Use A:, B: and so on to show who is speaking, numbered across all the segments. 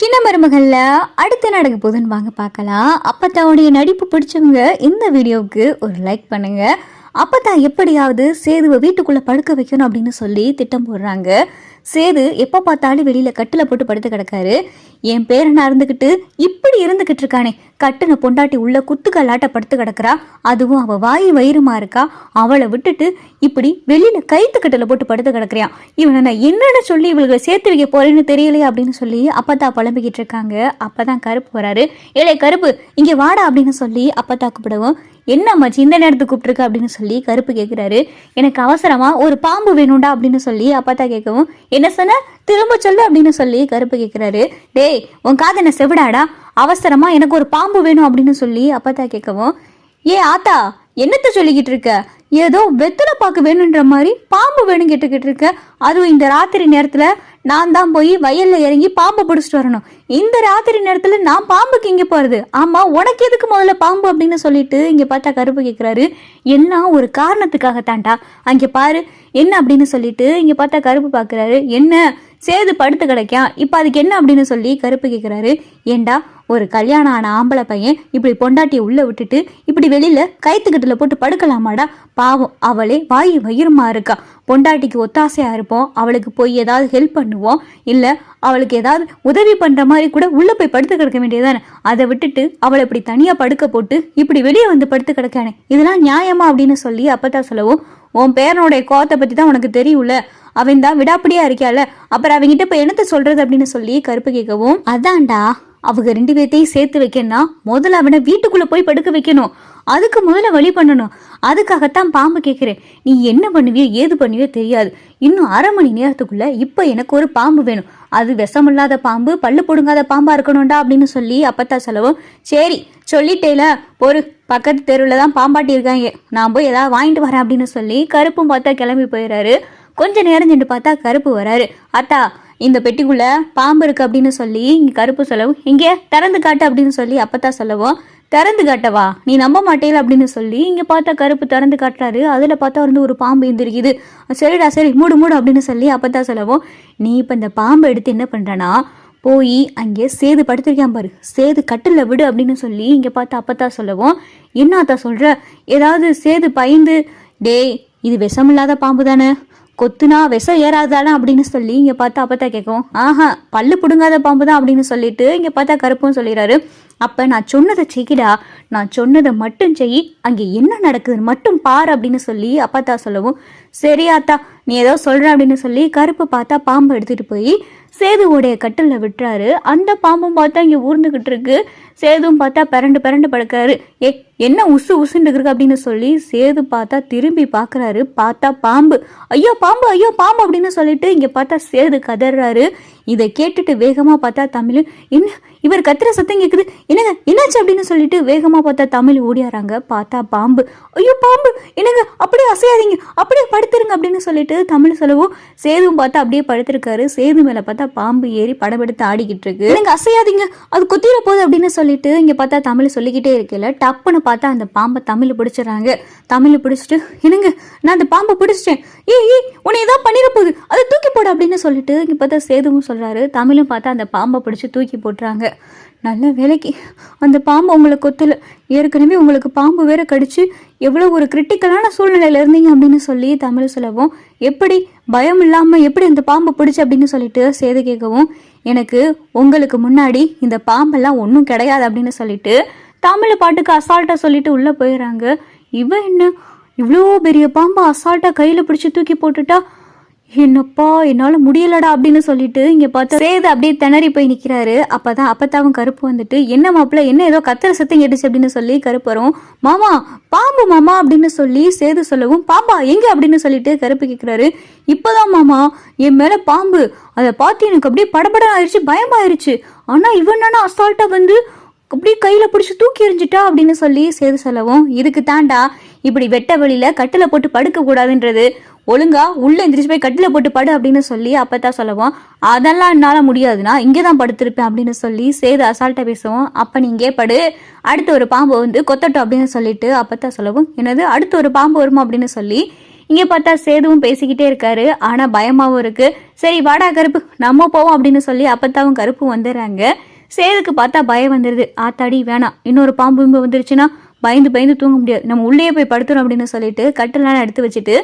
A: சின்ன மருமகளில் அடுத்து நடக்க போதுன்னு வாங்க பார்க்கலாம். அப்போ தன்னுடைய நடிப்பு பிடிச்சவங்க இந்த வீடியோவுக்கு ஒரு லைக் பண்ணுங்கள் அப்போ அப்பதான் எப்படியாவது சேதுவை வீட்டுக்குள்ள படுக்க வைக்கணும் அப்படின்னு சொல்லி திட்டம் போடுறாங்க. சேது எப்போ பார்த்தாலும் வெளியில கட்டில் போட்டு படுத்து கிடக்காரு. என் பேரனா இருந்துக்கிட்டு இப்படி இருந்துகிட்டு இருக்கானே. கட்டுன பொண்டாட்டி உள்ள குத்துக்கல்லாட்ட படுத்து கிடக்குறா. அதுவும் அவ வாய் வயிறுமா இருக்கா? அவளை விட்டுட்டு இப்படி வெளியில கைத்து கட்டில் போட்டு படுத்து கிடக்குறியான் இவனை நான் என்னன்னு சொல்லி இவளுக்கு சேர்த்து வைக்க போறேன்னு தெரியலையே அப்படின்னு சொல்லி அப்பத்தா புலம்பிக்கிட்டு இருக்காங்க. அப்பதான் கருப்பு வராரு. ஏலே கருப்பு இங்க வாடா அப்படின்னு சொல்லி அப்பத்தா கூப்பிடவும் என்ன மச்சி இந்த நேரத்துக்கு கூப்பிட்டுருக்க? அப்படின்னு சொல்லி கருப்பு கேட்குறாரு எனக்கு அவசரமாக ஒரு பாம்பு வேணும்டா அப்படின்னு சொல்லி அப்பாத்தா கேட்கவும் என்ன சொன்ன? திரும்ப சொல்லு அப்படின்னு சொல்லி கருப்பு கேட்குறாரு டேய் உன் காது என்ன செவிடாடா? அவசரமாக எனக்கு ஒரு பாம்பு வேணும் அப்படின்னு சொல்லி அப்பாத்தா கேட்கவும் ஏ ஆத்தா என்னத்த சொல்லிக்கிட்டு இருக்க? ஏதோ வெத்தலை பாக்கு வேணுன்ற மாதிரி பாம்பு வேணும் கேட்டுக்கிட்டு இருக்க. அதுவும் இந்த ராத்திரி நேரத்தில் நான் தான் போய் வயலில் இறங்கி பாம்பை பிடிச்சிட்டு வரணும். இந்த ராத்திரி நேரத்தில் நான் பாம்புக்கு இங்கே போகிறது ஆமாம் உனக்கு எதுக்கு முதல்ல பாம்பு அப்படின்னு சொல்லிட்டு இங்கே பார்த்தா கருப்பு கேட்குறாரு எல்லாம் ஒரு காரணத்துக்காகத்தான்டா. அங்கே பாரு என்ன அப்படின்னு சொல்லிட்டு இங்கே பார்த்தா கருப்பு பார்க்குறாரு என்ன சேது படுத்து கிடைக்கா இப்போ அதுக்கு என்ன அப்படின்னு சொல்லி கருப்பு கேட்குறாரு ஏண்டா ஒரு கல்யாணம் ஆன ஆம்பளை பையன் இப்படி பொண்டாட்டியை உள்ளே விட்டுட்டு இப்படி வெளியில் கைத்துக்கட்டில் போட்டு படுக்கலாமாடா? பாவம் அவளே வாய் வயிறுமா இருக்கா. பொண்டாட்டிக்கு ஒத்தாசையாக இருப்போம். அவளுக்கு போய் ஏதாவது ஹெல்ப் பண்ணுவோம். இல்லை அவளுக்கு ஏதாவது உதவி பண்ணுற மாதிரி கூட உள்ளே போய் படுத்து கிடக்க வேண்டியதானே அதை விட்டுட்டு அவளை இப்படி தனியாக படுக்க போட்டு இப்படி வெளியே வந்து படுத்து கிடக்கானே. இதெல்லாம் நியாயமா அப்படின்னு சொல்லி அப்பதான் சொல்லவும் உன் பேரனுடைய கோவத்தை பற்றி தான் உனக்கு தெரியும்ல? அவன் தான் விடாப்படியா இருக்கியால? அப்புறம் அவங்கிட்ட இப்ப என்னத்த சொல்றது அப்படின்னு சொல்லி கருப்பு கேட்கவும் அதான்டா அவங்க ரெண்டு பேர்த்தையும் சேர்த்து வைக்கணும்னா முதல்ல அவனை வீட்டுக்குள்ள போய் படுக்க வைக்கணும். அதுக்கு முதல்ல வழி பண்ணணும். அதுக்காகத்தான் பாம்பு கேட்குறேன். நீ என்ன பண்ணுவியோ ஏது பண்ணுவியோ தெரியாது. இன்னும் அரை மணி நேரத்துக்குள்ள இப்போ எனக்கு ஒரு பாம்பு வேணும். அது விஷமில்லாத பாம்பு பல்லு பிடுங்காத பாம்பா இருக்கணும்டா அப்படின்னு சொல்லி அப்பத்தா செலவும் சரி சொல்லிட்டேல ஒரு பக்கத்து தெருவில் தான் பாம்பாட்டி இருக்காங்க. நான் போய் ஏதாவது வாங்கிட்டு வரேன் அப்படின்னு சொல்லி கருப்பும் பார்த்தா கிளம்பி போயிடுறாரு கொஞ்ச நேரம் சென்று பார்த்தா கருப்பு வராரு. அத்தா இந்த பெட்டிக்குள்ள பாம்பு இருக்கு அப்படின்னு சொல்லி இங்கே கருப்பு சொல்லவும் இங்கே திறந்து காட்டு அப்படின்னு சொல்லி அப்பத்தா சொல்லவும் திறந்து காட்டவா நீ நம்ப மாட்டேல அப்படின்னு சொல்லி இங்கே பார்த்தா கருப்பு திறந்து காட்டுறாரு. அதில் பார்த்தா வந்து ஒரு பாம்பு எந்திரிக்குது. சரிடா சரி மூடு மூடு அப்படின்னு சொல்லி அப்பத்தா சொல்லவும் நீ இப்போ இந்த பாம்பை எடுத்து என்ன பண்ணுறனா போய் அங்கே சேது படுத்திருக்கான் பாரு. சேது கட்டில விடு அப்படின்னு சொல்லி இங்கே பார்த்து அப்பத்தா சொல்லவும் என்ன அத்தா ஏதாவது சேது பயந்து டேய் இது விஷமில்லாத பாம்பு தானே? கொத்துனா விஷம் ஏறாதானே அப்படின்னு சொல்லி இங்கே பார்த்தா அப்பத்தா கேட்கும் ஆஹா பல்லு பிடுங்காத பாம்பு தான் அப்படின்னு சொல்லிட்டு இங்கே பார்த்தா கருப்பும் சொல்லிடுறாரு அப்போ நான் சொன்னதை செய்கிடா. நான் சொன்னதை மட்டும் செய். அங்கே என்ன நடக்குதுன்னு மட்டும் பார் அப்படின்னு சொல்லி அப்பத்தா சொல்லவும் சரி ஆத்தா நீ ஏதோ சொல்ற அப்படின்னு சொல்லி கருப்பு பார்த்தா பாம்பு எடுத்துட்டு போய் சேதுவோடைய கட்டில் விட்டுறாரு. அந்த பாம்பும் பார்த்தா இங்கே ஊர்ந்துகிட்டு இருக்கு. சேதுவும் பார்த்தா பரண்டு பரண்டு படுக்காரு ஏ என்ன உசு உசுண்டு இருக்கு அப்படின்னு சொல்லி சேது பார்த்தா திரும்பி பார்க்குறாரு. பார்த்தா பாம்பு. ஐயோ பாம்பு ஐயோ பாம்பு அப்படின்னு சொல்லிட்டு இங்கே பார்த்தா சேது கதறாரு. இதை கேட்டுட்டு வேகமாக பார்த்தா தமிழ் என்ன இவர் கத்துற சத்தம் கேட்குது என்னங்க என்னாச்சு அப்படின்னு சொல்லிட்டு வேகமாக பார்த்தா தமிழ் ஓடியாராங்க. பார்த்தா பாம்பு. ஐயோ பாம்பு. என்னங்க அப்படியே அசையாதீங்க. அப்படியே படுத்துருங்க அப்படின்னு சொல்லிட்டு தமிழ் சொல்லவும் சேதுவும் பார்த்தா அப்படியே படுத்திருக்காரு. சேது மேலே பார்த்தா பாம்பு ஏறி படம் எடுத்து ஆடிக்கிட்டு இருக்கு. எனக்கு அசையாதீங்க. அது கொத்திர போகுது அப்படின்னு சொல்லிட்டு இங்கே பார்த்தா தமிழ் சொல்லிக்கிட்டே இருக்கல டப்புன்னு பார்த்தா அந்த பாம்பை தமிழ் பிடிச்சிடறாங்க. தமிழ் பிடிச்சிட்டு என்னங்க நான் அந்த பாம்பை பிடிச்சிட்டேன். ஏய் ஏய் உன்னை ஏதாவது பண்ணிட போகுது. அதை தூக்கி போடு அப்படின்னு சொல்லிட்டு இங்கே பார்த்தா சேதுவும் சொல்கிறாரு தமிழும் பார்த்தா அந்த பாம்பை பிடிச்சி தூக்கி போட்டுறாங்க. நல்ல வேலைக்கு. அந்த பாம்பு உங்களை கொத்தல. ஏற்கனவே உங்களுக்கு பாம்பு வேற கடிச்சு எவ்வளோ ஒரு கிரிட்டிக்கலான சூழ்நிலையில இருந்தீங்க அப்படின்னு சொல்லி தமிழ் சொல்லவும் எப்படி பயம் இல்லாமல் எப்படி அந்த பாம்பை பிடிச்சி அப்படின்னு சொல்லிட்டு சேது கேட்கவும் எனக்கு உங்களுக்கு முன்னாடி இந்த பாம்பெல்லாம் ஒன்றும் கிடையாது அப்படின்னு சொல்லிட்டு தமிழ் பாட்டுக்கு அசால்ட்டாக சொல்லிட்டு உள்ளே போயிடுறாங்க. இவன் என்ன? இவ்வளோ பெரிய பாம்பை அசால்ட்டாக கையில் பிடிச்சி தூக்கி போட்டுட்டா? என்னப்பா என்னால் முடியலடா அப்படின்னு சொல்லிட்டு இங்கே பார்த்தா சேது அப்படியே திணறி போய் நிற்கிறாரு அப்போ தான் அப்பத்தாவும் கருப்பு வந்துட்டு என்ன மாப்பிள்ள என்ன ஏதோ கத்திர சத்தம் கேட்டுச்சு அப்படின்னு சொல்லி கருப்பு வரும். மாமா பாம்பு மாமா அப்படின்னு சொல்லி சேது சொல்லவும் பாம்பா எங்கே? அப்படின்னு சொல்லிட்டு கருப்பு கேட்குறாரு இப்போதான் மாமா என் மேலே பாம்பு. அதை பார்த்து எனக்கு அப்படியே படபடம் ஆயிடுச்சு பயமாயிருச்சு. ஆனால் இவன் என்னன்னா அசால்ட்டாக வந்து அப்படியே கையில பிடிச்சி தூக்கி எறிஞ்சிட்டா அப்படின்னு சொல்லி சேது சொல்லவும் இதுக்கு தாண்டா இப்படி வெட்ட வழியில கட்டில போட்டு படுக்க கூடாதுன்றது. ஒழுங்கா உள்ள எந்திரிச்சு போய் கட்டில போட்டு படு அப்படின்னு சொல்லி அப்பதான் சொல்லவும் அதெல்லாம் என்னால முடியாதுன்னா இங்கே தான் படுத்திருப்பேன் அப்படின்னு சொல்லி சேது அசால்ட்டாக பேசுவோம் அப்ப நீ இங்கே படு அடுத்து ஒரு பாம்பு வந்து கொத்தட்டும் அப்படின்னு சொல்லிட்டு அப்பதான் சொல்லவும் என்னது அடுத்து ஒரு பாம்பு வருமா அப்படின்னு சொல்லி இங்கே பார்த்தா சேதுவும் பேசிக்கிட்டே இருக்காரு. ஆனால் பயமாவும் இருக்கு. சரி வாடா கருப்பு நம்ம போவோம் அப்படின்னு சொல்லி அப்பத்தாவும் கருப்பும் வந்துடுறாங்க. சேதுக்கு பார்த்தா பயம் வந்துடுது ஆத்தாடி வேணாம் இன்னொரு பாம்பு இம்பு வந்துருச்சுன்னா பயந்து பயந்து தூங்க முடியாது. நம்ம உள்ளேயே போய் படுத்துறோம் அப்படின்னு சொல்லிட்டு கட்டெல்லாம் எடுத்து வச்சுட்டு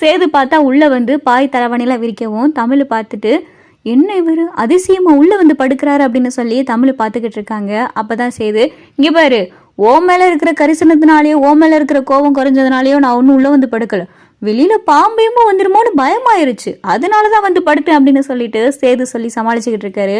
A: சேது பார்த்தா உள்ளே வந்து பாய் தலைவணிலாம் விரிக்கவும் தமிழ் பார்த்துட்டு என்ன இவர்? அதிசயமா உள்ள வந்து படுக்கிறாரு அப்படின்னு சொல்லி தமிழ் பார்த்துக்கிட்டு இருக்காங்க. அப்பதான் சேது இங்க பாரு ஓ மேல இருக்கிற கரிசனத்தினாலேயோ ஓ மேல இருக்கிற கோபம் குறைஞ்சதுனாலயோ நான் ஒன்றும் உள்ள வந்து படுக்கல. வெளியில பாம்பையுமோ வந்துருமோன்னு பயமாயிருச்சு. அதனாலதான் வந்து படுத்தேன் அப்படின்னு சொல்லிட்டு சேது சொல்லி சமாளிச்சுக்கிட்டு இருக்காரு.